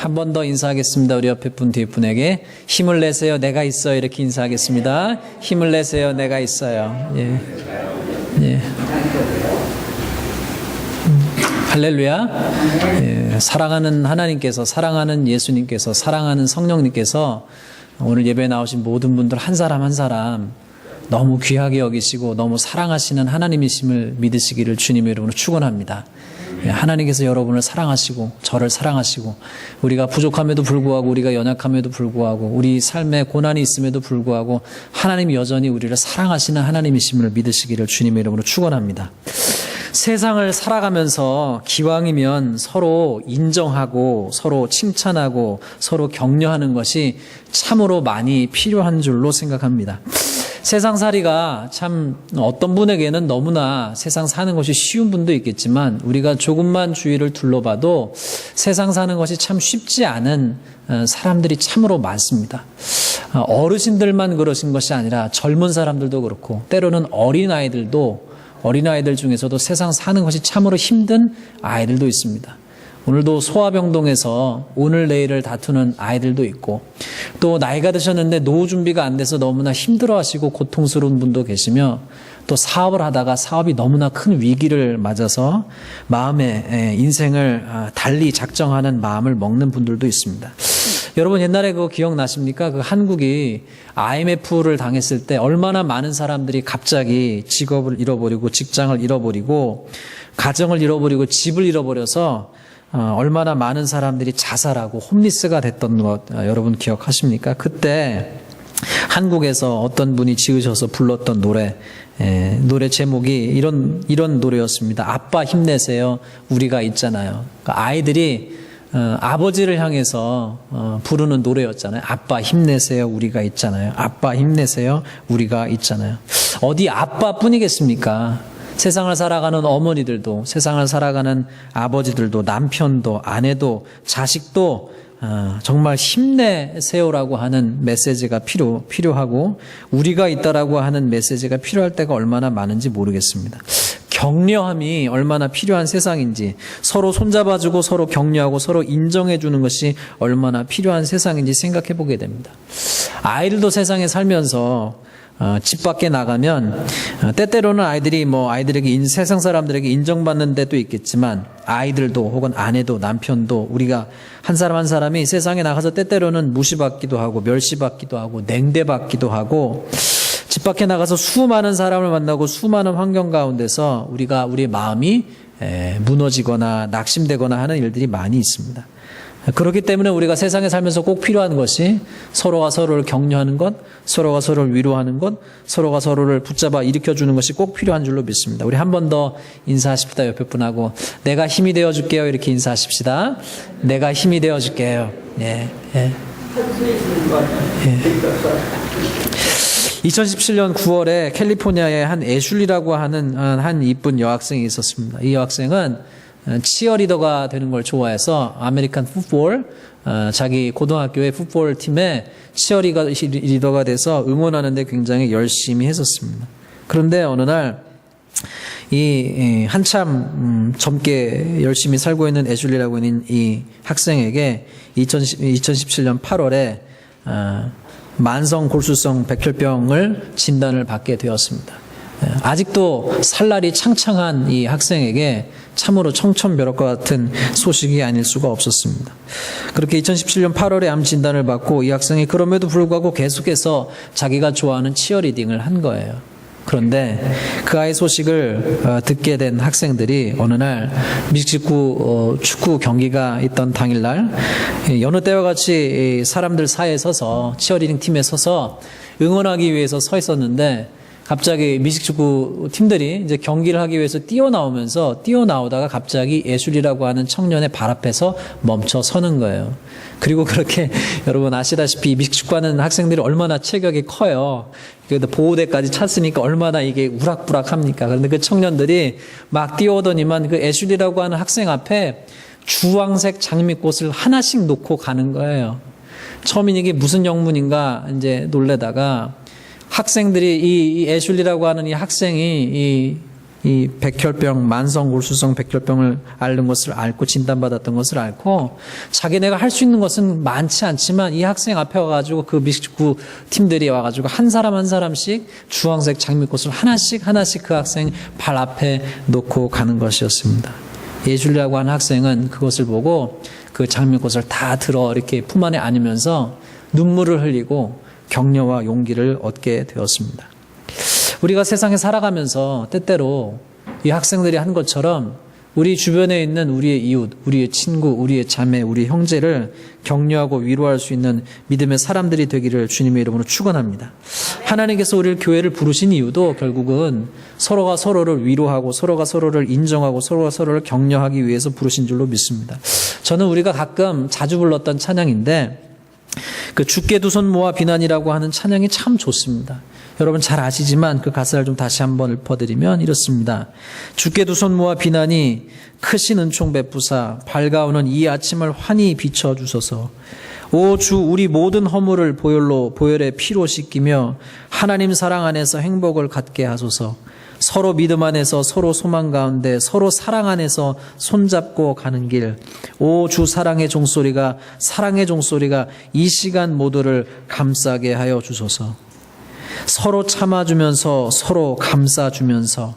한 번 더 인사하겠습니다. 우리 옆에 분 뒤에 분에게 힘을 내세요. 내가 있어요. 이렇게 인사하겠습니다. 힘을 내세요. 내가 있어요. 예. 예. 할렐루야. 예, 사랑하는 하나님께서, 사랑하는 예수님께서, 사랑하는 성령님께서 오늘 예배에 나오신 모든 분들 한 사람 한 사람 너무 귀하게 여기시고 너무 사랑하시는 하나님이심을 믿으시기를 주님의 이름으로 축원합니다. 예, 하나님께서 여러분을 사랑하시고 저를 사랑하시고 우리가 부족함에도 불구하고 우리가 연약함에도 불구하고 우리 삶에 고난이 있음에도 불구하고 하나님이 여전히 우리를 사랑하시는 하나님이심을 믿으시기를 주님의 이름으로 축원합니다. 세상을 살아가면서 기왕이면 서로 인정하고 서로 칭찬하고 서로 격려하는 것이 참으로 많이 필요한 줄로 생각합니다. 세상살이가 참 어떤 분에게는 너무나 세상 사는 것이 쉬운 분도 있겠지만 우리가 조금만 주위를 둘러봐도 세상 사는 것이 참 쉽지 않은 어, 사람들이 참으로 많습니다. 어, 어르신들만 그러신 것이 아니라 젊은 사람들도 그렇고 때로는 어린 아이들도 어린 아이들 중에서도 세상 사는 것이 참으로 힘든 아이들도 있습니다. 오늘도 소아병동에서 오늘 내일을 다투는 아이들도 있고 또 나이가 드셨는데 노후 준비가 안 돼서 너무나 힘들어하시고 고통스러운 분도 계시며 또 사업을 하다가 사업이 너무나 큰 위기를 맞아서 마음의 인생을 아, 달리 작정하는 마음을 먹는 분들도 있습니다. 여러분 옛날에 그거 기억나십니까? 그 한국이 IMF를 당했을 때 얼마나 많은 사람들이 갑자기 직업을 잃어버리고 직장을 잃어버리고 가정을 잃어버리고 집을 잃어버려서 어, 얼마나 많은 사람들이 자살하고 홈리스가 됐던 것 어, 여러분 기억하십니까? 그때 한국에서 어떤 분이 지으셔서 불렀던 노래 에, 노래 제목이 이런 이런 노래였습니다. 아빠 힘내세요. 우리가 있잖아요. 그러니까 아이들이 어, 아버지를 향해서 어, 부르는 노래였잖아요. 아빠 힘내세요. 우리가 있잖아요. 아빠 힘내세요. 우리가 있잖아요. 어디 아빠뿐이겠습니까? 세상을 살아가는 어머니들도, 세상을 살아가는 아버지들도, 남편도, 아내도, 자식도 어, 정말 힘내세요라고 하는 메시지가 필요, 필요하고, 우리가 있다라고 하는 메시지가 필요할 때가 얼마나 많은지 모르겠습니다. 격려함이 얼마나 필요한 세상인지, 서로 손잡아주고 서로 격려하고 서로 인정해주는 것이 얼마나 필요한 세상인지 생각해 보게 됩니다. 아이들도 세상에 살면서 어, 집 밖에 나가면 어, 때때로는 아이들이 뭐 아이들에게 인, 세상 사람들에게 인정받는 데도 있겠지만 아이들도 혹은 아내도 남편도 우리가 한 사람 한 사람이 세상에 나가서 때때로는 무시받기도 하고 멸시받기도 하고 냉대받기도 하고 집 밖에 나가서 수많은 사람을 만나고 수많은 환경 가운데서 우리가 우리의 마음이 에, 무너지거나 낙심되거나 하는 일들이 많이 있습니다. 그렇기 때문에 우리가 세상에 살면서 꼭 필요한 것이 서로가 서로를 격려하는 것, 서로가 서로를 위로하는 것, 서로가 서로를 붙잡아 일으켜 주는 것이 꼭 필요한 줄로 믿습니다. 우리 한 번 더 인사하십시다. 옆에 분하고 내가 힘이 되어 줄게요. 이렇게 인사하십시다. 내가 힘이 되어 줄게요. 예. 예. 예. 2017년 9월에 캘리포니아에 한 애슐리라고 하는 한 이쁜 여학생이 있었습니다. 이 여학생은 치어리더가 되는 걸 좋아해서 아메리칸 풋볼 어, 자기 고등학교의 풋볼 팀에 치어리더가 돼서 응원하는데 굉장히 열심히 했었습니다. 그런데 어느 날 이 한참 음, 젊게 열심히 살고 있는 애슐리라고 있는 이 학생에게 2017년 8월에 어, 만성 골수성 백혈병을 진단을 받게 되었습니다. 아직도 살날이 창창한 이 학생에게 참으로 청천벽력과 같은 소식이 아닐 수가 없었습니다. 그렇게 2017년 8월에 암 진단을 받고 이 학생이 그럼에도 불구하고 계속해서 자기가 좋아하는 치어리딩을 한 거예요. 그런데 그 아이 소식을 어, 듣게 된 학생들이 어느 날 미식축구 어, 축구 경기가 있던 당일날 여느 때와 같이 사람들 사이에 서서 치어리딩 팀에 서서 응원하기 위해서 서 있었는데 갑자기 미식축구 팀들이 이제 경기를 하기 위해서 뛰어나오면서 뛰어나오다가 갑자기 예술이라고 하는 청년의 발 앞에서 멈춰 서는 거예요. 그리고 그렇게 여러분 아시다시피 미식축구하는 학생들이 얼마나 체격이 커요. 그래도 보호대까지 찼으니까 얼마나 이게 우락부락합니까? 그런데 그 청년들이 막 뛰어오더니만 그 애슐리라고 하는 학생 앞에 주황색 장미꽃을 하나씩 놓고 가는 거예요. 처음엔 이게 무슨 영문인가 이제 놀래다가 학생들이 이, 이 애슐리라고 하는 이 학생이 이 이 백혈병, 만성 울수성 백혈병을 앓는 것을 앓고 진단받았던 것을 앓고 자기네가 할 수 있는 것은 많지 않지만 이 학생 앞에 와가지고 그 미식구 팀들이 와가지고 한 사람 한 사람씩 주황색 장미꽃을 하나씩 하나씩 그 학생 발 앞에 놓고 가는 것이었습니다. 예술이라고 하는 학생은 그것을 보고 그 장미꽃을 다 들어 이렇게 품 안에 안으면서 눈물을 흘리고 격려와 용기를 얻게 되었습니다. 우리가 세상에 살아가면서 때때로 이 학생들이 한 것처럼 우리 주변에 있는 우리의 이웃, 우리의 친구, 우리의 자매, 우리 형제를 격려하고 위로할 수 있는 믿음의 사람들이 되기를 주님의 이름으로 축원합니다. 하나님께서 우리를 교회를 부르신 이유도 결국은 서로가 서로를 위로하고 서로가 서로를 인정하고 서로가 서로를 격려하기 위해서 부르신 줄로 믿습니다. 저는 우리가 가끔 자주 불렀던 찬양인데 그 주께 두 손 모아 비난이라고 하는 찬양이 참 좋습니다. 여러분 잘 아시지만 그 가사를 좀 다시 한번 읊어드리면 이렇습니다. 주께 두 손 모아 비난이 크신 은총 베푸사 밝아오는 이 아침을 환히 비춰주소서. 오 주 우리 모든 허물을 보혈로 보혈의 피로 씻기며 하나님 사랑 안에서 행복을 갖게 하소서. 서로 믿음 안에서 서로 소망 가운데 서로 사랑 안에서 손잡고 가는 길. 오 주 사랑의 종소리가 사랑의 종소리가 이 시간 모두를 감싸게 하여 주소서. 서로 참아주면서 서로 감싸주면서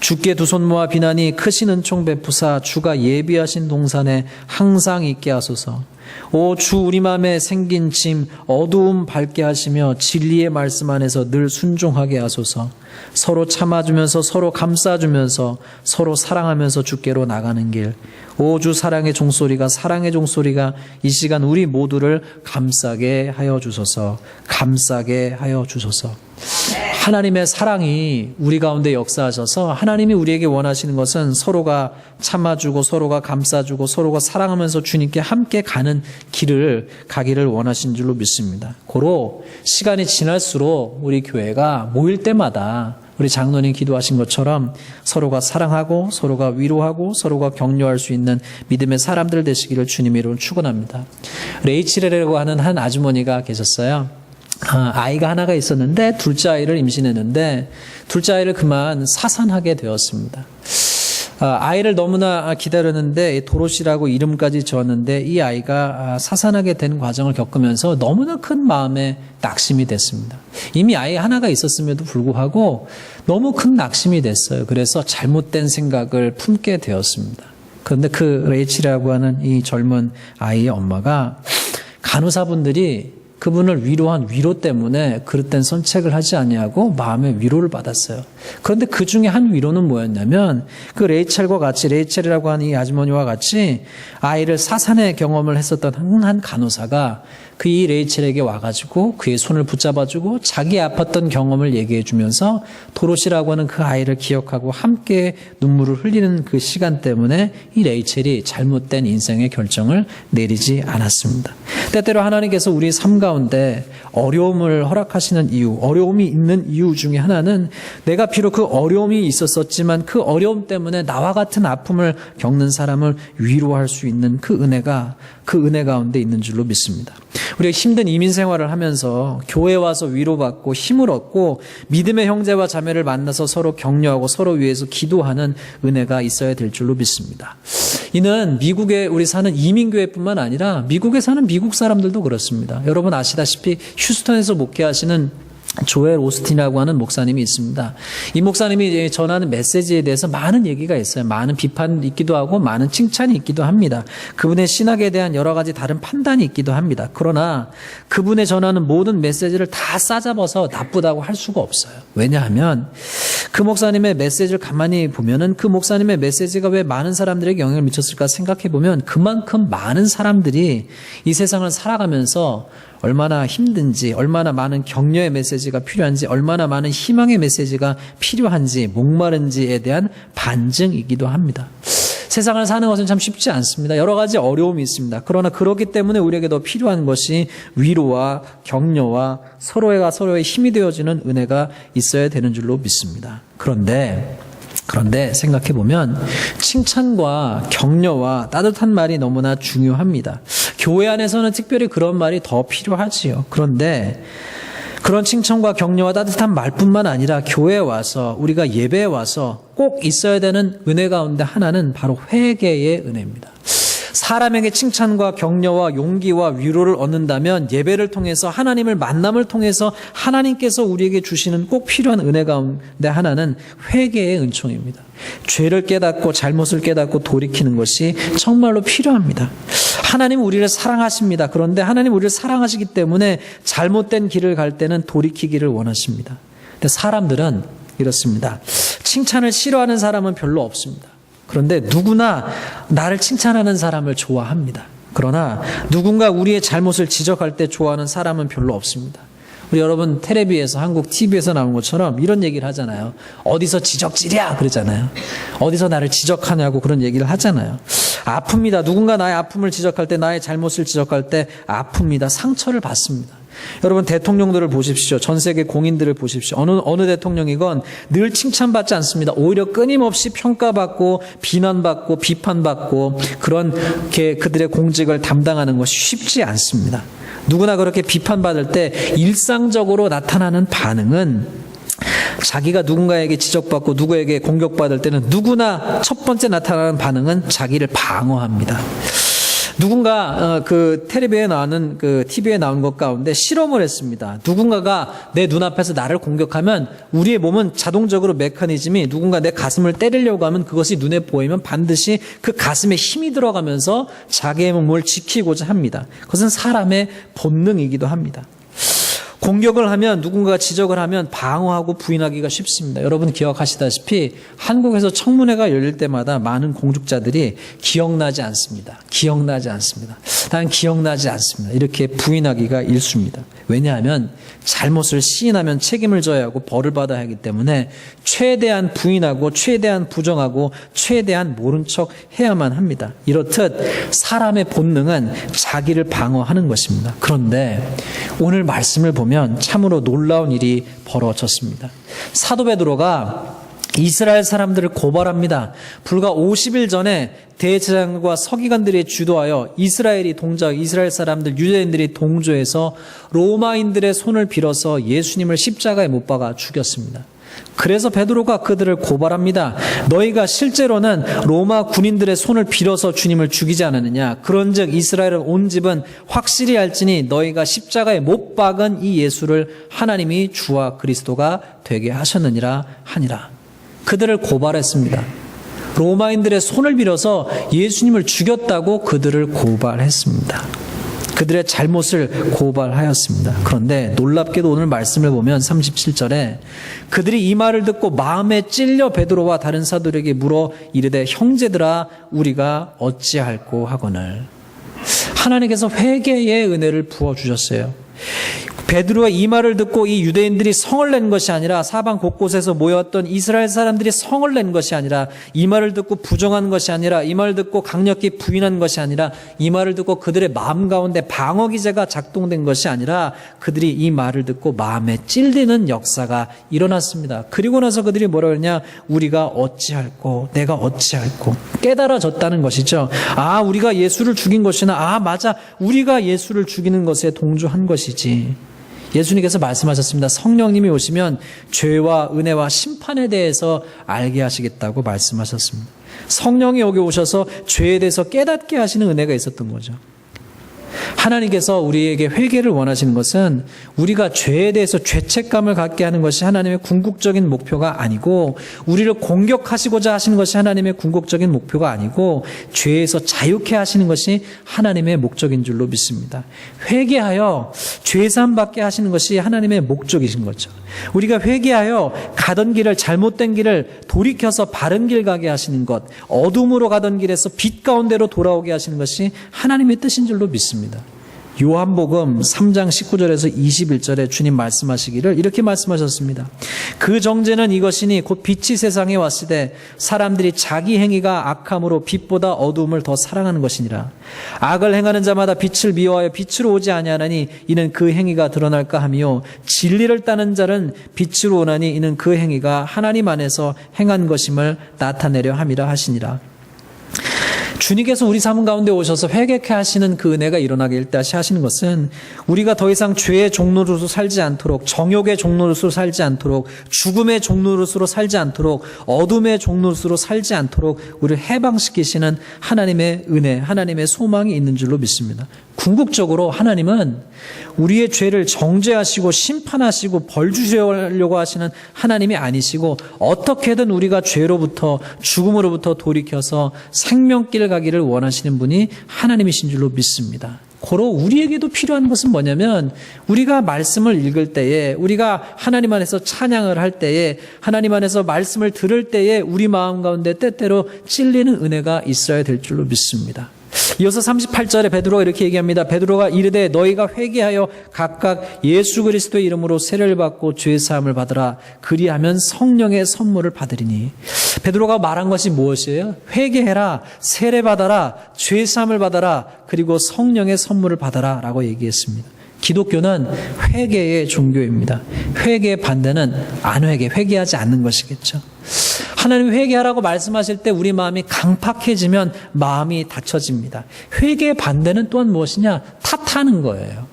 주께 두 손 모아 비난이 크신 은총 베푸사 주가 예비하신 동산에 항상 있게 하소서. 오 주 우리 맘에 생긴 짐 어두움 밝게 하시며 진리의 말씀 안에서 늘 순종하게 하소서. 서로 참아주면서 서로 감싸주면서 서로 사랑하면서 주께로 나가는 길. 오 주 사랑의 종소리가 사랑의 종소리가 이 시간 우리 모두를 감싸게 하여 주소서. 감싸게 하여 주소서. 하나님의 사랑이 우리 가운데 역사하셔서 하나님이 우리에게 원하시는 것은 서로가 참아주고 서로가 감싸주고 서로가 사랑하면서 주님께 함께 가는 길을 가기를 원하신 줄로 믿습니다. 고로 시간이 지날수록 우리 교회가 모일 때마다 우리 장로님 기도하신 것처럼 서로가 사랑하고 서로가 위로하고 서로가 격려할 수 있는 믿음의 사람들 되시기를 주님의 이름으로 축원합니다. 레이첼이라고 하는 한 아주머니가 계셨어요. 아, 아이가 하나가 있었는데 둘째 아이를 임신했는데 둘째 아이를 그만 사산하게 되었습니다. 아, 아이를 너무나 기다렸는데 도로시라고 이름까지 지었는데 이 아이가 아, 사산하게 된 과정을 겪으면서 너무나 큰 마음에 낙심이 됐습니다. 이미 아이 하나가 있었음에도 불구하고 너무 큰 낙심이 됐어요. 그래서 잘못된 생각을 품게 되었습니다. 그런데 그 레이치라고 하는 이 젊은 아이의 엄마가 간호사분들이 그분을 위로한 위로 때문에 그릇된 선책을 하지 아니하고 마음의 위로를 받았어요. 그런데 그 중에 한 위로는 뭐였냐면 그 레이첼과 같이 레이첼이라고 하는 이 아주머니와 같이 아이를 사산의 경험을 했었던 한, 한 간호사가 그 이 레이첼에게 와가지고 그의 손을 붙잡아주고 자기 아팠던 경험을 얘기해주면서 도로시라고 하는 그 아이를 기억하고 함께 눈물을 흘리는 그 시간 때문에 이 레이첼이 잘못된 인생의 결정을 내리지 않았습니다. 때때로 하나님께서 우리 삶 가운데 어려움을 허락하시는 이유, 어려움이 있는 이유 중에 하나는 내가 비록 그 어려움이 있었었지만 그 어려움 때문에 나와 같은 아픔을 겪는 사람을 위로할 수 있는 그 은혜가 그 은혜 가운데 있는 줄로 믿습니다. 우리가 힘든 이민 생활을 하면서 교회 와서 위로받고 힘을 얻고 믿음의 형제와 자매를 만나서 서로 격려하고 서로 위해서 기도하는 은혜가 있어야 될 줄로 믿습니다. 이는 미국에 우리 사는 이민교회뿐만 아니라 미국에 사는 미국 사람들도 그렇습니다. 여러분 아시다시피 휴스턴에서 목회하시는 조엘 오스틴이라고 하는 목사님이 있습니다. 이 목사님이 전하는 메시지에 대해서 많은 얘기가 있어요. 많은 비판이 있기도 하고 많은 칭찬이 있기도 합니다. 그분의 신학에 대한 여러 가지 다른 판단이 있기도 합니다. 그러나 그분의 전하는 모든 메시지를 다 싸잡아서 나쁘다고 할 수가 없어요. 왜냐하면 그 목사님의 메시지를 가만히 보면은 그 목사님의 메시지가 왜 많은 사람들에게 영향을 미쳤을까 생각해 보면 그만큼 많은 사람들이 이 세상을 살아가면서 얼마나 힘든지, 얼마나 많은 격려의 메시지가 필요한지, 얼마나 많은 희망의 메시지가 필요한지, 목마른지에 대한 반증이기도 합니다. 세상을 사는 것은 참 쉽지 않습니다. 여러 가지 어려움이 있습니다. 그러나 그렇기 때문에 우리에게 더 필요한 것이 위로와 격려와 서로가 서로의 힘이 되어주는 은혜가 있어야 되는 줄로 믿습니다. 그런데 그런데 생각해 보면 칭찬과 격려와 따뜻한 말이 너무나 중요합니다. 교회 안에서는 특별히 그런 말이 더 필요하지요. 그런데 그런 칭찬과 격려와 따뜻한 말뿐만 아니라 교회에 와서 우리가 예배에 와서 꼭 있어야 되는 은혜 가운데 하나는 바로 회개의 은혜입니다. 사람에게 칭찬과 격려와 용기와 위로를 얻는다면 예배를 통해서 하나님을 만남을 통해서 하나님께서 우리에게 주시는 꼭 필요한 은혜 가운데 하나는 회개의 은총입니다. 죄를 깨닫고 잘못을 깨닫고 돌이키는 것이 정말로 필요합니다. 하나님 우리를 사랑하십니다. 그런데 하나님 우리를 사랑하시기 때문에 잘못된 길을 갈 때는 돌이키기를 원하십니다. 근데 사람들은 이렇습니다. 칭찬을 싫어하는 사람은 별로 없습니다. 그런데 누구나 나를 칭찬하는 사람을 좋아합니다. 그러나 누군가 우리의 잘못을 지적할 때 좋아하는 사람은 별로 없습니다. 우리 여러분 텔레비에서 한국 TV에서 나온 것처럼 이런 얘기를 하잖아요. 어디서 지적질이야 그러잖아요. 어디서 나를 지적하냐고 그런 얘기를 하잖아요. 아픕니다. 누군가 나의 아픔을 지적할 때 나의 잘못을 지적할 때 아픕니다. 상처를 받습니다. 여러분 대통령들을 보십시오. 전 세계 공인들을 보십시오. 어느 어느 대통령이건 늘 칭찬받지 않습니다. 오히려 끊임없이 평가받고 비난받고 비판받고 그런 게 그들의 공직을 담당하는 것이 쉽지 않습니다. 누구나 그렇게 비판받을 때 일상적으로 나타나는 반응은 자기가 누군가에게 지적받고 누구에게 공격받을 때는 누구나 첫 번째 나타나는 반응은 자기를 방어합니다. 누군가 어, 그 텔레비에 나오는 그 TV에 나온 것 가운데 실험을 했습니다. 누군가가 내 눈앞에서 나를 공격하면 우리의 몸은 자동적으로 메커니즘이 누군가 내 가슴을 때리려고 하면 그것이 눈에 보이면 반드시 그 가슴에 힘이 들어가면서 자기의 몸을 지키고자 합니다. 그것은 사람의 본능이기도 합니다. 공격을 하면 누군가가 지적을 하면 방어하고 부인하기가 쉽습니다. 여러분 기억하시다시피 한국에서 청문회가 열릴 때마다 많은 공직자들이 기억나지 않습니다. 기억나지 않습니다. 난 기억나지 않습니다. 이렇게 부인하기가 일수입니다. 왜냐하면 잘못을 시인하면 책임을 져야 하고 벌을 받아야 하기 때문에 최대한 부인하고 최대한 부정하고 최대한 모른 척 해야만 합니다. 이렇듯 사람의 본능은 자기를 방어하는 것입니다. 그런데 오늘 말씀을 보면 참으로 놀라운 일이 벌어졌습니다. 사도 베드로가 이스라엘 사람들을 고발합니다. 불과 50일 전에 대제사장과 서기관들이 주도하여 이스라엘이 동작, 이스라엘 사람들, 유대인들이 동조해서 로마인들의 손을 빌어서 예수님을 십자가에 못 박아 죽였습니다. 그래서 베드로가 그들을 고발합니다. 너희가 실제로는 로마 군인들의 손을 빌어서 주님을 죽이지 않았느냐? 그런즉 이스라엘은 온 집은 확실히 알지니 너희가 십자가에 못 박은 이 예수를 하나님이 주와 그리스도가 되게 하셨느니라 하니라. 그들을 고발했습니다. 로마인들의 손을 빌어서 예수님을 죽였다고 그들을 고발했습니다. 그들의 잘못을 고발하였습니다. 그런데 놀랍게도 오늘 말씀을 보면 37절에 그들이 이 말을 듣고 마음에 찔려 베드로와 다른 사도들에게 물어 이르되 형제들아 우리가 어찌할꼬 하거늘 하나님께서 회개의 은혜를 부어 주셨어요. 베드로의 이 말을 듣고 이 유대인들이 성을 낸 것이 아니라 사방 곳곳에서 모였던 이스라엘 사람들이 성을 낸 것이 아니라 이 말을 듣고 부정한 것이 아니라 이 말을 듣고 강력히 부인한 것이 아니라 이 말을 듣고 그들의 마음 가운데 방어 기제가 작동된 것이 아니라 그들이 이 말을 듣고 마음에 찔리는 역사가 일어났습니다. 그리고 나서 그들이 뭐라 그러냐? 우리가 어찌할꼬 내가 어찌할꼬 깨달아졌다는 것이죠. 아, 우리가 예수를 죽인 것이나 아, 맞아. 우리가 예수를 죽이는 것에 동조한 것이지. 예수님께서 말씀하셨습니다. 성령님이 오시면 죄와 은혜와 심판에 대해서 알게 하시겠다고 말씀하셨습니다. 성령이 여기 오셔서 죄에 대해서 깨닫게 하시는 은혜가 있었던 거죠. 하나님께서 우리에게 회개를 원하시는 것은 우리가 죄에 대해서 죄책감을 갖게 하는 것이 하나님의 궁극적인 목표가 아니고 우리를 공격하시고자 하시는 것이 하나님의 궁극적인 목표가 아니고 죄에서 자유케 하시는 것이 하나님의 목적인 줄로 믿습니다. 회개하여 죄산 받게 하시는 것이 하나님의 목적이신 거죠. 우리가 회개하여 가던 길을 잘못된 길을 돌이켜서 바른 길 가게 하시는 것, 어둠으로 가던 길에서 빛 가운데로 돌아오게 하시는 것이 하나님의 뜻인 줄로 믿습니다. 요한복음 3장 19절에서 21절에 주님 말씀하시기를 이렇게 말씀하셨습니다. 그 정제는 이것이니 곧 빛이 세상에 때 사람들이 자기 행위가 악함으로 빛보다 어두움을 더 사랑하는 것이니라. 악을 행하는 자마다 빛을 미워하여 빛으로 오지 아니하나니 이는 그 행위가 드러날까 하며 진리를 따는 자는 빛으로 오나니 이는 그 행위가 하나님 안에서 행한 것임을 나타내려 함이라 하시니라. 주님께서 우리 삶 가운데 오셔서 회개케 하시는 그 은혜가 일어나게 일다시 하시는 것은 우리가 더 이상 죄의 종로로서 살지 않도록 정욕의 종로로서 살지 않도록 죽음의 종로로서 살지 않도록 어둠의 종로로서 살지 않도록 우리를 해방시키시는 하나님의 은혜, 하나님의 소망이 있는 줄로 믿습니다. 궁극적으로 하나님은 우리의 죄를 정죄하시고 심판하시고 벌 주시려고 하시는 하나님이 아니시고 어떻게든 우리가 죄로부터 죽음으로부터 돌이켜서 생명길 가기를 원하시는 분이 하나님이신 줄로 믿습니다. 고로 우리에게도 필요한 것은 뭐냐면 우리가 말씀을 읽을 때에 우리가 하나님 안에서 찬양을 할 때에 하나님 안에서 말씀을 들을 때에 우리 마음 가운데 때때로 찔리는 은혜가 있어야 될 줄로 믿습니다. 이어서 38절에 베드로가 이렇게 얘기합니다. 베드로가 이르되 너희가 회개하여 각각 예수 그리스도의 이름으로 세례를 받고 죄 사함을 받으라. 그리하면 성령의 선물을 받으리니. 베드로가 말한 것이 무엇이에요? 회개해라, 세례 받아라, 죄 사함을 받아라, 그리고 성령의 선물을 받아라라고 얘기했습니다. 기독교는 회개의 종교입니다. 회개의 반대는 안 회개, 회개하지 않는 것이겠죠. 하나님 회개하라고 말씀하실 때 우리 마음이 강팍해지면 마음이 닫혀집니다. 회개의 반대는 또한 무엇이냐? 탓하는 거예요.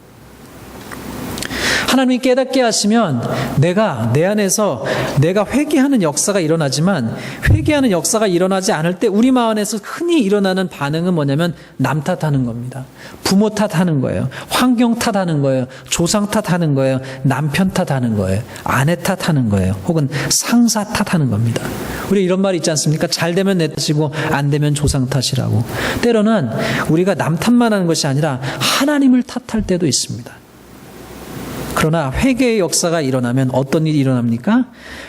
하나님이 깨닫게 하시면 내가 내 안에서 내가 회개하는 역사가 일어나지만 회개하는 역사가 일어나지 않을 때 우리 마음 안에서 흔히 일어나는 반응은 뭐냐면 남 탓하는 겁니다. 부모 탓하는 거예요. 환경 탓하는 거예요. 조상 탓하는 거예요. 남편 탓하는 거예요. 아내 탓하는 거예요. 혹은 상사 탓하는 겁니다. 우리 이런 말 있지 않습니까? 잘 되면 내 탓이고 안 되면 조상 탓이라고. 때로는 우리가 남 탓만 하는 것이 아니라 하나님을 탓할 때도 있습니다. 그러나 회개의 역사가 일어나면 어떤 일이 일어납니까?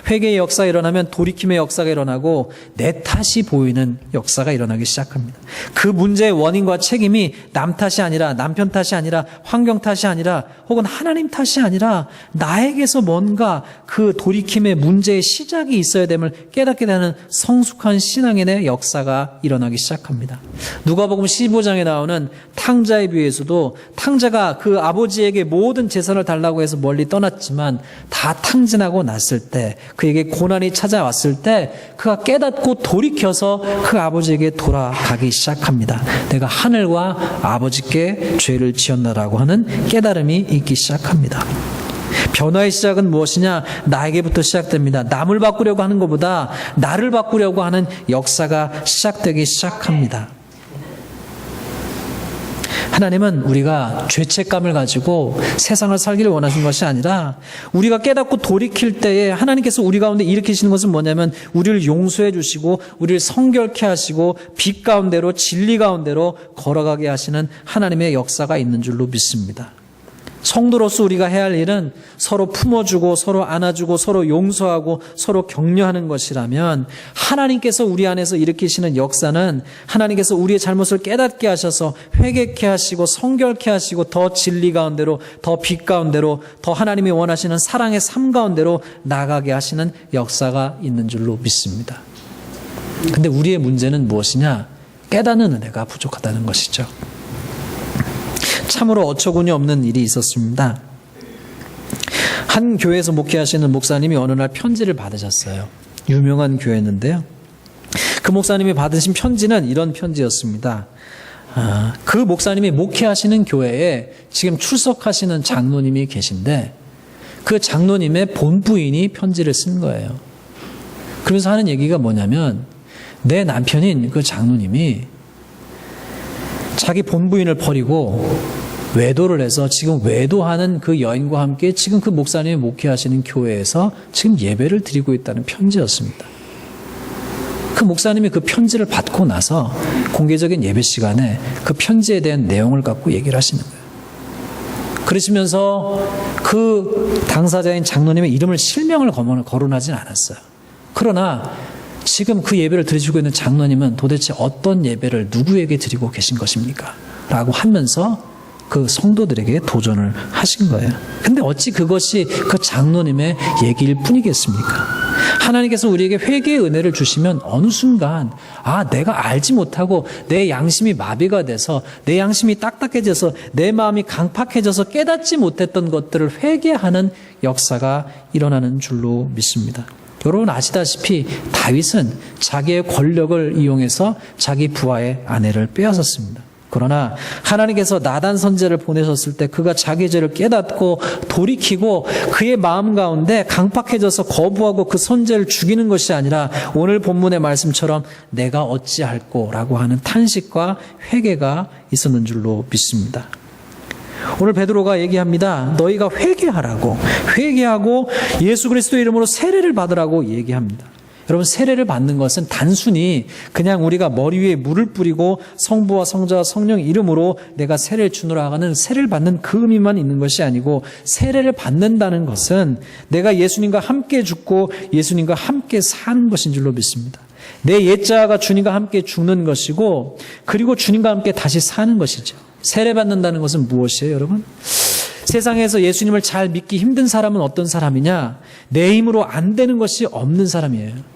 회개의 역사가 일어나면 돌이킴의 역사가 일어나고 내 탓이 보이는 역사가 일어나기 시작합니다. 그 문제의 원인과 책임이 남 탓이 아니라 남편 탓이 아니라 환경 탓이 아니라 혹은 하나님 탓이 아니라 나에게서 뭔가 그 돌이킴의 문제의 시작이 있어야 됨을 깨닫게 되는 성숙한 신앙인의 역사가 일어나기 시작합니다. 누가복음 15장에 나오는 탕자의 비유에서도 탕자가 그 아버지에게 모든 재산을 달라고 해서 멀리 떠났지만 다 탕진하고 났을 때 그에게 고난이 찾아왔을 때 그가 깨닫고 돌이켜서 그 아버지에게 돌아가기 시작합니다. 내가 하늘과 아버지께 죄를 지었나라고 하는 깨달음이 있기 시작합니다. 변화의 시작은 무엇이냐? 나에게부터 시작됩니다. 남을 바꾸려고 하는 것보다 나를 바꾸려고 하는 역사가 시작되기 시작합니다. 하나님은 우리가 죄책감을 가지고 세상을 살기를 원하시는 것이 아니라 우리가 깨닫고 돌이킬 때에 하나님께서 우리 가운데 일으키시는 것은 뭐냐면 우리를 용서해 주시고 우리를 성결케 하시고 빛 가운데로 진리 가운데로 걸어가게 하시는 하나님의 역사가 있는 줄로 믿습니다. 성도로서 우리가 해야 할 일은 서로 품어주고 서로 안아주고 서로 용서하고 서로 격려하는 것이라면 하나님께서 우리 안에서 일으키시는 역사는 하나님께서 우리의 잘못을 깨닫게 하셔서 회개케 하시고 성결케 하시고 더 진리 가운데로 더 빛 가운데로 더 하나님이 원하시는 사랑의 삶 가운데로 나가게 하시는 역사가 있는 줄로 믿습니다. 근데 우리의 문제는 무엇이냐? 깨닫는 은혜가 부족하다는 것이죠. 참으로 어처구니 없는 일이 있었습니다. 한 교회에서 목회하시는 목사님이 어느 날 편지를 받으셨어요. 유명한 교회였는데요. 그 목사님이 받으신 편지는 이런 편지였습니다. 아, 그 목사님이 목회하시는 교회에 지금 출석하시는 장로님이 계신데 그 장로님의 본부인이 편지를 쓴 거예요. 그러면서 하는 얘기가 뭐냐면 내 남편인 그 장로님이 자기 본부인을 버리고 외도를 해서 지금 외도하는 그 여인과 함께 지금 그 목사님이 목회하시는 교회에서 지금 예배를 드리고 있다는 편지였습니다. 그 목사님이 그 편지를 받고 나서 공개적인 예배 시간에 그 편지에 대한 내용을 갖고 얘기를 하시는 거예요. 그러시면서 그 당사자인 장로님의 이름을 실명을 거론하진 않았어요. 그러나 지금 그 예배를 드리고 있는 장로님은 도대체 어떤 예배를 누구에게 드리고 계신 것입니까? 라고 하면서 그 성도들에게 도전을 하신 거예요. 근데 어찌 그것이 그 장로님의 얘기일 뿐이겠습니까? 하나님께서 우리에게 회개의 은혜를 주시면 어느 순간 아 내가 알지 못하고 내 양심이 마비가 돼서 내 양심이 딱딱해져서 내 마음이 강팍해져서 깨닫지 못했던 것들을 회개하는 역사가 일어나는 줄로 믿습니다. 여러분 아시다시피 다윗은 자기의 권력을 이용해서 자기 부하의 아내를 빼앗았습니다. 그러나 하나님께서 나단 선제를 보내셨을 때 그가 자기 죄를 깨닫고 돌이키고 그의 마음 가운데 강팍해져서 거부하고 그 선제를 죽이는 것이 아니라 오늘 본문의 말씀처럼 내가 어찌할꼬라고 하는 탄식과 회개가 있었는 줄로 믿습니다. 오늘 베드로가 얘기합니다. 너희가 회개하라고 회개하고 예수 그리스도 이름으로 세례를 받으라고 얘기합니다. 여러분 세례를 받는 것은 단순히 그냥 우리가 머리 위에 물을 뿌리고 성부와 성자와 성령 이름으로 내가 세례를 주노라 하는 세례를 받는 그 의미만 있는 것이 아니고 세례를 받는다는 것은 내가 예수님과 함께 죽고 예수님과 함께 사는 것인 줄로 믿습니다. 내 옛자가 주님과 함께 죽는 것이고 그리고 주님과 함께 다시 사는 것이죠. 세례 받는다는 것은 무엇이에요, 여러분? 세상에서 예수님을 잘 믿기 힘든 사람은 어떤 사람이냐? 내 힘으로 안 되는 것이 없는 사람이에요.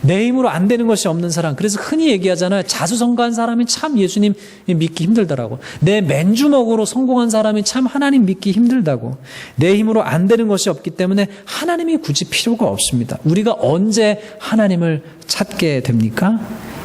내 힘으로 안 되는 것이 없는 사람. 그래서 흔히 얘기하잖아요. 자수성가한 사람이 참 예수님 믿기 힘들더라고. 내 맨주먹으로 성공한 사람이 참 하나님 믿기 힘들다고. 내 힘으로 안 되는 것이 없기 때문에 하나님이 굳이 필요가 없습니다. 우리가 언제 하나님을 찾게 됩니까?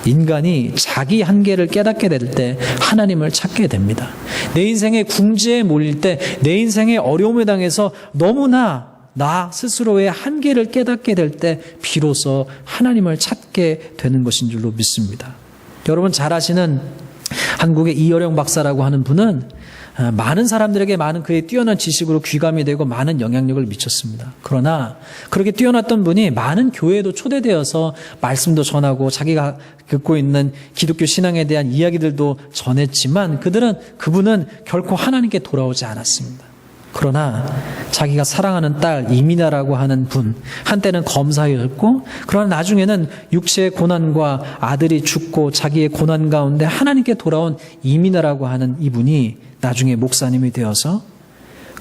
인간이 자기 한계를 깨닫게 될 때 하나님을 찾게 됩니다. 내 인생의 궁지에 몰릴 때, 내 인생의 어려움에 당해서 너무나 나 스스로의 한계를 깨닫게 될 때 비로소 하나님을 찾게 되는 것인 줄로 믿습니다. 여러분 잘 아시는 한국의 이여령 박사라고 하는 분은 아, 많은 사람들에게 많은 그의 뛰어난 지식으로 귀감이 되고 많은 영향력을 미쳤습니다. 그러나 그렇게 뛰어났던 분이 많은 교회에도 초대되어서 말씀도 전하고 자기가 듣고 있는 기독교 신앙에 대한 이야기들도 전했지만 그들은 그분은 결코 하나님께 돌아오지 않았습니다. 그러나 자기가 사랑하는 딸 이민아라고 하는 분 한때는 검사였고 그러나 나중에는 육체의 고난과 아들이 죽고 자기의 고난 가운데 하나님께 돌아온 이민아라고 하는 이분이 나중에 목사님이 되어서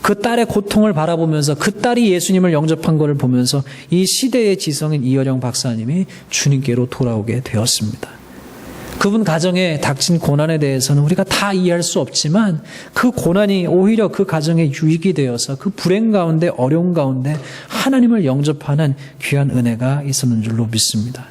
그 딸의 고통을 바라보면서 그 딸이 예수님을 영접한 것을 보면서 이 시대의 지성인 이여령 박사님이 주님께로 돌아오게 되었습니다. 그분 가정에 닥친 고난에 대해서는 우리가 다 이해할 수 없지만 그 고난이 오히려 그 가정에 유익이 되어서 그 불행 가운데 어려운 가운데 하나님을 영접하는 귀한 은혜가 있었는 줄로 믿습니다.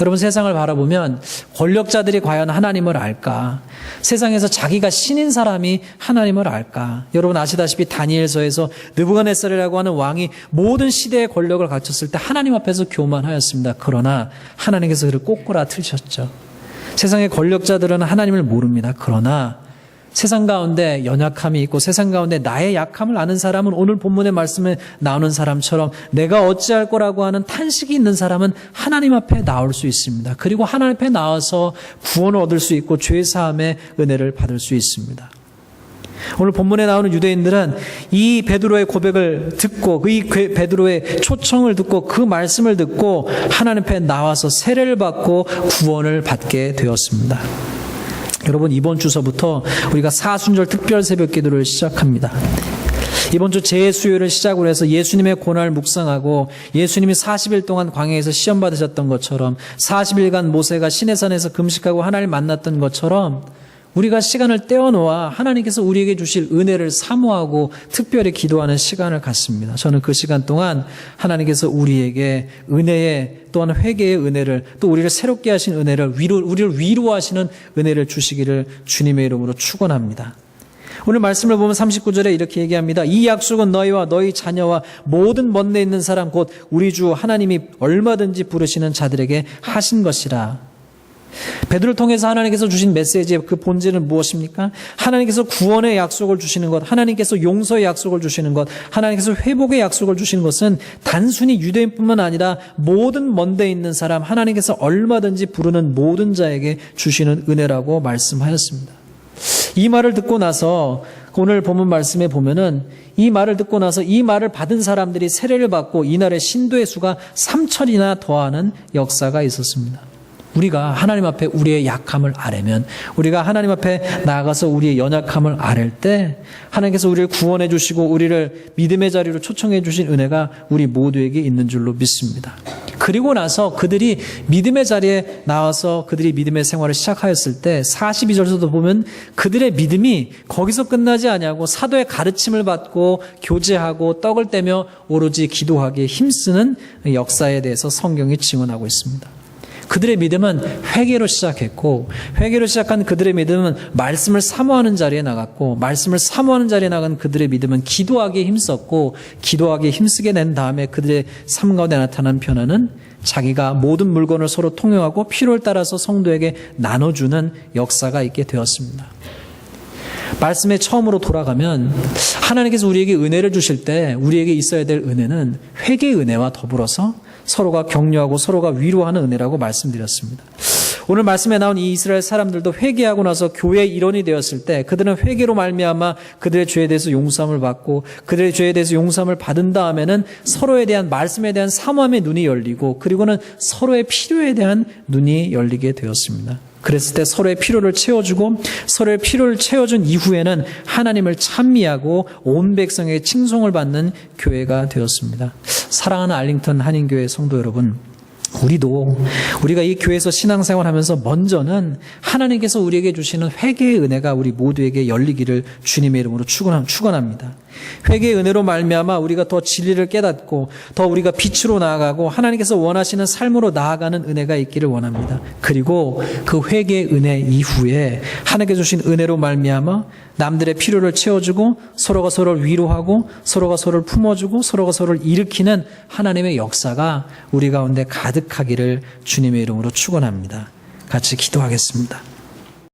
여러분 세상을 바라보면 권력자들이 과연 하나님을 알까? 세상에서 자기가 신인 사람이 하나님을 알까? 여러분 아시다시피 다니엘서에서 느부갓네살이라고 하는 왕이 모든 시대의 권력을 갖췄을 때 하나님 앞에서 교만하였습니다. 그러나 하나님께서 그를 꼬꾸라트셨죠. 세상의 권력자들은 하나님을 모릅니다. 그러나 세상 가운데 연약함이 있고 세상 가운데 나의 약함을 아는 사람은 오늘 본문의 말씀에 나오는 사람처럼 내가 어찌할 거라고 하는 탄식이 있는 사람은 하나님 앞에 나올 수 있습니다. 그리고 하나님 앞에 나와서 구원을 얻을 수 있고 죄 사함의 은혜를 받을 수 있습니다. 오늘 본문에 나오는 유대인들은 이 베드로의 고백을 듣고 그 이 베드로의 초청을 듣고 그 말씀을 듣고 하나님 앞에 나와서 세례를 받고 구원을 받게 되었습니다. 여러분 이번 주서부터 우리가 사순절 특별 새벽 기도를 시작합니다. 이번 주 재수요를 시작으로 해서 예수님의 고난을 묵상하고 예수님이 40일 동안 광야에서 시험 받으셨던 것처럼 40일간 모세가 시내산에서 금식하고 하나님을 만났던 것처럼 우리가 시간을 떼어놓아 하나님께서 우리에게 주실 은혜를 사모하고 특별히 기도하는 시간을 갖습니다. 저는 그 시간 동안 하나님께서 우리에게 은혜의 또한 회개의 은혜를 또 우리를 새롭게 하신 은혜를 위로 우리를 위로하시는 은혜를 주시기를 주님의 이름으로 축원합니다. 오늘 말씀을 보면 39절에 이렇게 얘기합니다. 이 약속은 너희와 너희 자녀와 모든 먼데 있는 사람 곧 우리 주 하나님이 얼마든지 부르시는 자들에게 하신 것이라. 베드로를 통해서 하나님께서 주신 메시지의 그 본질은 무엇입니까? 하나님께서 구원의 약속을 주시는 것, 하나님께서 용서의 약속을 주시는 것, 하나님께서 회복의 약속을 주시는 것은 단순히 유대인뿐만 아니라 모든 먼데 있는 사람, 하나님께서 얼마든지 부르는 모든 자에게 주시는 은혜라고 말씀하였습니다. 이 말을 듣고 나서 오늘 본문 말씀에 보면은 이 말을 듣고 나서 이 말을 받은 사람들이 세례를 받고 이날의 신도의 수가 3천이나 더하는 역사가 있었습니다. 우리가 하나님 앞에 우리의 약함을 아뢰면 우리가 하나님 앞에 나아가서 우리의 연약함을 아랠 때 하나님께서 우리를 구원해 주시고 우리를 믿음의 자리로 초청해 주신 은혜가 우리 모두에게 있는 줄로 믿습니다. 그리고 나서 그들이 믿음의 자리에 나와서 그들이 믿음의 생활을 시작하였을 때 42절에서도 보면 그들의 믿음이 거기서 끝나지 아니하고 사도의 가르침을 받고 교제하고 떡을 떼며 오로지 기도하기에 힘쓰는 역사에 대해서 성경이 증언하고 있습니다. 그들의 믿음은 회개로 시작했고 회개로 시작한 그들의 믿음은 말씀을 사모하는 자리에 나갔고 말씀을 사모하는 자리에 나간 그들의 믿음은 기도하기에 힘썼고 기도하기에 힘쓰게 된 다음에 그들의 삶 가운데 나타난 변화는 자기가 모든 물건을 서로 통용하고 필요에 따라서 성도에게 나눠주는 역사가 있게 되었습니다. 말씀에 처음으로 돌아가면 하나님께서 우리에게 은혜를 주실 때 우리에게 있어야 될 은혜는 회개의 은혜와 더불어서 서로가 격려하고 서로가 위로하는 은혜라고 말씀드렸습니다. 오늘 말씀에 나온 이 이스라엘 사람들도 회개하고 나서 교회의 일원이 되었을 때 그들은 회개로 말미암아 그들의 죄에 대해서 용서함을 받고 그들의 죄에 대해서 용서함을 받은 다음에는 서로에 대한 말씀에 대한 사모함의 눈이 열리고 그리고는 서로의 필요에 대한 눈이 열리게 되었습니다. 그랬을 때 서로의 필요를 채워주고 서로의 필요를 채워준 이후에는 하나님을 찬미하고 온 백성의 칭송을 받는 교회가 되었습니다. 사랑하는 알링턴 한인교회 성도 여러분, 우리도 우리가 이 교회에서 신앙생활 하면서 먼저는 하나님께서 우리에게 주시는 회개의 은혜가 우리 모두에게 열리기를 주님의 이름으로 축원합니다. 회개의 은혜로 말미암아 우리가 더 진리를 깨닫고 더 우리가 빛으로 나아가고 하나님께서 원하시는 삶으로 나아가는 은혜가 있기를 원합니다. 그리고 그 회개의 은혜 이후에 하나님께 주신 은혜로 말미암아 남들의 필요를 채워주고 서로가 서로를 위로하고 서로가 서로를 품어주고 서로가 서로를 일으키는 하나님의 역사가 우리 가운데 가득하기를 주님의 이름으로 축원합니다. 같이 기도하겠습니다.